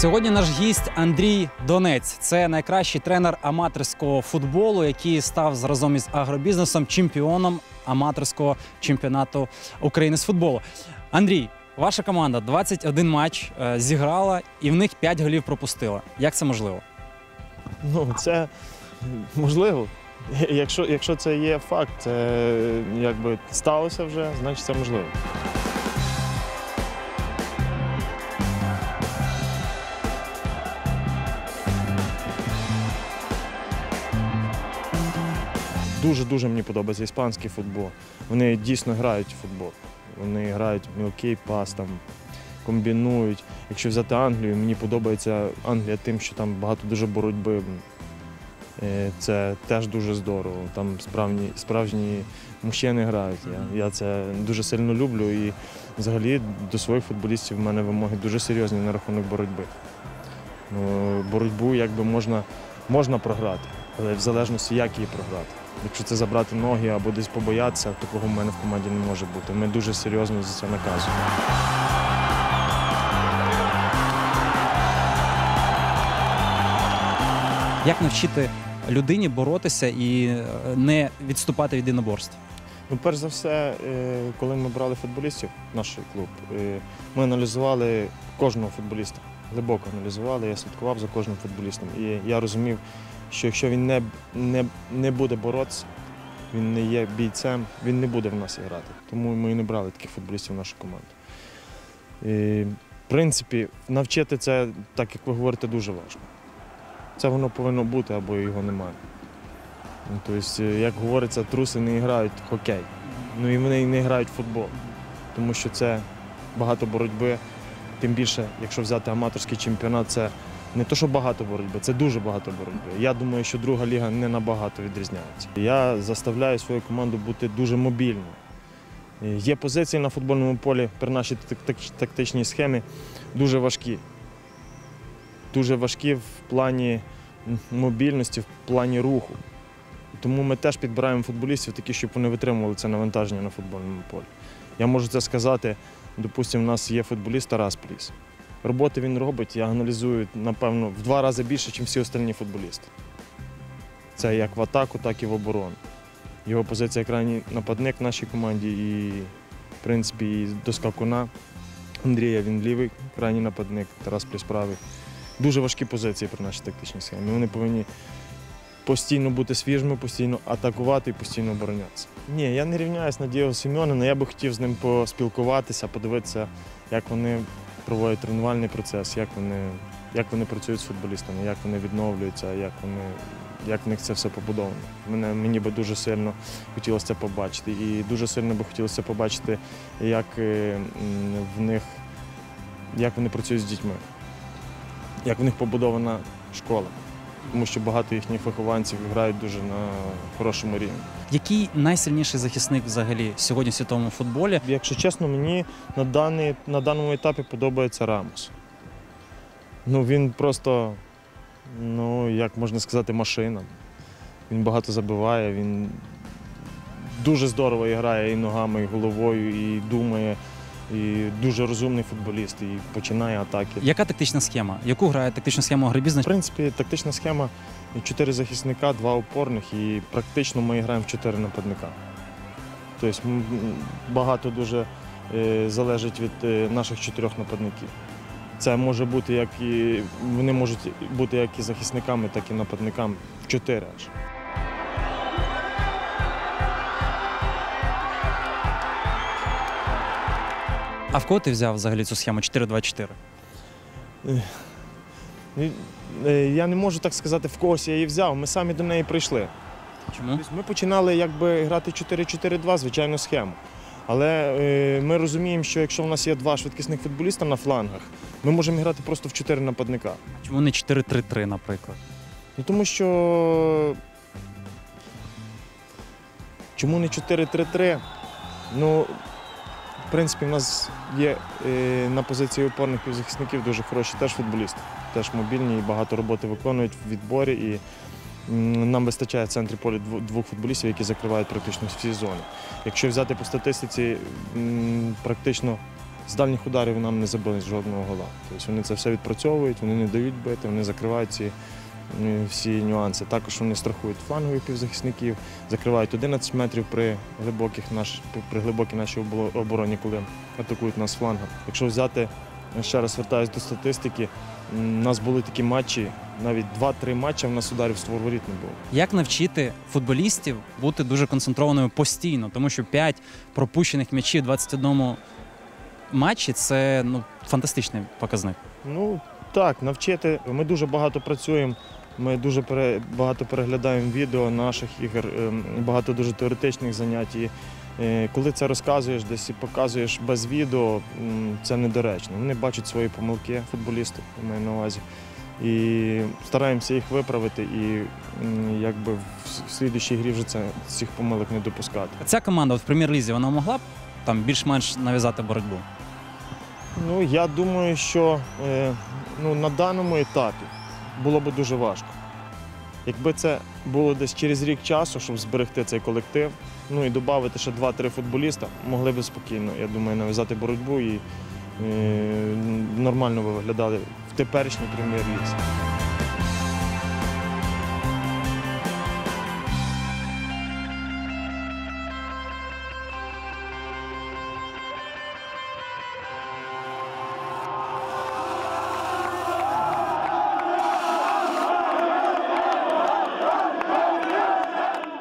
Сьогодні наш гість Андрій Донець. Це найкращий тренер аматорського футболу, який став разом із агробізнесом чемпіоном аматорського чемпіонату України з футболу. Андрій, ваша команда 21 матч е, зіграла і в них 5 голів пропустила. Як це можливо? Ну, це можливо. Якщо, якщо це є факт, це якби сталося вже, значить це можливо. Дуже-дуже мені подобається іспанський футбол. Вони дійсно грають в футбол. Вони грають мілкий пас, там, комбінують. Якщо взяти Англію, мені подобається Англія тим, що там багато дуже боротьби. Е, Це теж дуже здорово. Там справжні, справжні мужчини грають. Я, я це дуже сильно люблю. І взагалі до своїх футболістів в мене вимоги дуже серйозні на рахунок боротьби. Ну, боротьбу якби можна, можна програти, але в залежності, як її програти. Якщо це забрати ноги або десь побоятися, такого в мене в команді не може бути. Ми дуже серйозно за це наказуємо. Як навчити людині боротися і е, не відступати від єдиноборств? Ну, перш за все, е, коли ми брали футболістів, наш клуб, е, ми аналізували кожного футболіста. Глибоко аналізували, я слідкував за кожним футболістом. І я розумів, що якщо він не, не, не буде боротися, він не є бійцем, він не буде в нас грати. Тому ми і не брали таких футболістів в нашу команду. І, в принципі, навчити це, так як ви говорите, дуже важко. Це воно повинно бути або його немає. Тобто, як говориться, труси не грають в хокей. Ну і вони не грають в футбол. Тому що це багато боротьби. Тим більше, якщо взяти аматорський чемпіонат, це не то, що багато боротьби, це дуже багато боротьби. Я думаю, що друга ліга не набагато відрізняється. Я заставляю свою команду бути дуже мобільною. Е, Є позиції на футбольному полі при нашій так- так- тактичній схемі дуже важкі. Дуже важкі в плані мобільності, в плані руху. Тому ми теж підбираємо футболістів такі, щоб вони витримували це навантаження на футбольному полі. Я можу це сказати, допустимо, у нас є футболіст Тарас Пліс. Роботи він робить, я аналізую, напевно, в два рази більше, ніж всі остальні футболісти. Це як в атаку, так і в оборону. Його позиція крайній нападник в нашій команді і, в принципі, і до скакуна. Андрія він лівий, крайній нападник, Тарас Пліс правий. Дуже важкі позиції при нашій тактичній схемі. Вони повинні постійно бути свіжими, постійно атакувати і постійно оборонятися. Ні, я не рівняюсь на Дієго Семьонина, я би хотів з ним поспілкуватися, подивитися, як вони проводять тренувальний процес, як вони, як вони працюють з футболістами, як вони відновлюються, як вони. Як в них це все побудовано. Мене, мені би дуже сильно хотілося побачити. І дуже сильно би хотілося побачити, як е, в них, як вони працюють з дітьми, як в них побудована школа тому що багато їхніх вихованців грають дуже на хорошому рівні. Який найсильніший захисник взагалі сьогодні в світовому футболі? Якщо чесно, мені на, даний, на даному етапі подобається Рамос. Ну, він просто, ну, як можна сказати, машина. Він багато забиває, він дуже здорово грає і ногами, і головою, і думає. І дуже розумний футболіст, і починає атаки. Яка тактична схема? Яку грає тактичну схему агробізнес? В принципі, тактична схема чотири захисника, два опорних, і практично ми граємо в чотири нападника. Тобто багато дуже е, залежить від е, наших чотирьох нападників. Це може бути як і вони можуть бути як і захисниками, так і нападниками. Чотири аж. А в кого ти взяв взагалі цю схему 4-2-4? Е, Я не можу так сказати, в когось я її взяв. Ми самі до неї прийшли. Чому? Тобто Ми починали якби грати 4-4-2, звичайну схему. Але е, ми розуміємо, що якщо в нас є два швидкісних футболіста на флангах, ми можемо грати просто в 4 нападника. Чому не 4-3-3, наприклад? Ну тому що. Чому не 4-3-3? Ну, принципі, в нас є е, на позиції опорних півзахисників дуже хороші теж футболісти. Теж мобільні і багато роботи виконують в відборі. І нам вистачає в центрі поля двох футболістів, які закривають практично всі зони. Якщо взяти по статистиці, практично з дальніх ударів нам не забили жодного гола. Тобто вони це все відпрацьовують, вони не дають бити, вони закривають ці всі нюанси. Також вони страхують флангових півзахисників, закривають 11 метрів при глибоких наш, при глибокій нашій обо- обороні, коли атакують нас з флангу. Якщо взяти, ще раз вертаюсь до статистики, у нас були такі матчі, навіть 2-3 матчі в нас ударів створ воріт не було. Як навчити футболістів бути дуже концентрованими постійно, тому що 5 пропущених м'ячів 21 матчі це ну фантастичний показник. Ну так, навчити. Ми дуже багато працюємо. Ми дуже багато переглядаємо відео наших ігор, ем, багато дуже теоретичних занять. І, е, коли це розказуєш десь і показуєш без відео, це недоречно. Вони бачать свої помилки, футболісти, я маю на увазі. І стараємося їх виправити і якби в слідчій грі вже це, цих помилок не допускати. Ця команда от в прем'єр-лізі вона могла б там більш-менш нав'язати боротьбу. Ну, я думаю, що е, ну, на даному етапі було б дуже важко. Якби це було десь через рік часу, щоб зберегти цей колектив, ну і додати ще 2-3 футболіста, могли б спокійно, я думаю, нав'язати боротьбу і і нормально би виглядали в теперішній прем'єр-лізі.